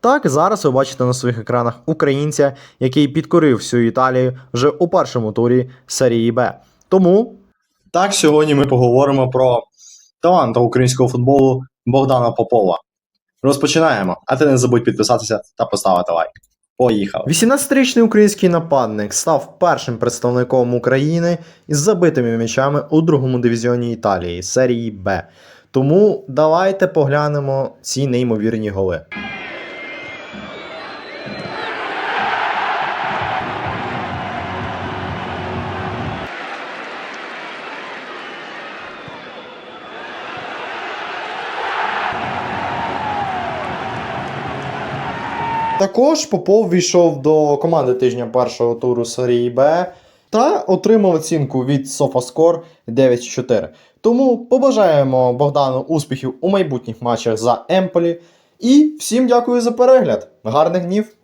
Так, зараз ви бачите на своїх екранах українця, який підкорив всю Італію вже у першому турі серії Б. Тому так сьогодні ми поговоримо про таланта українського футболу Богдана Попова. Розпочинаємо, а ти не забудь підписатися та поставити лайк. Поїхали. 18-річний український нападник став першим представником України із забитими м'ячами у другому дивізіоні Італії серії Б. Тому давайте поглянемо ці неймовірні голи. Також Попов війшов до команди тижня першого туру серії Б та отримав оцінку від SofaScore 9-4. Тому побажаємо Богдану успіхів у майбутніх матчах за Емполі. І всім дякую за перегляд. Гарних днів!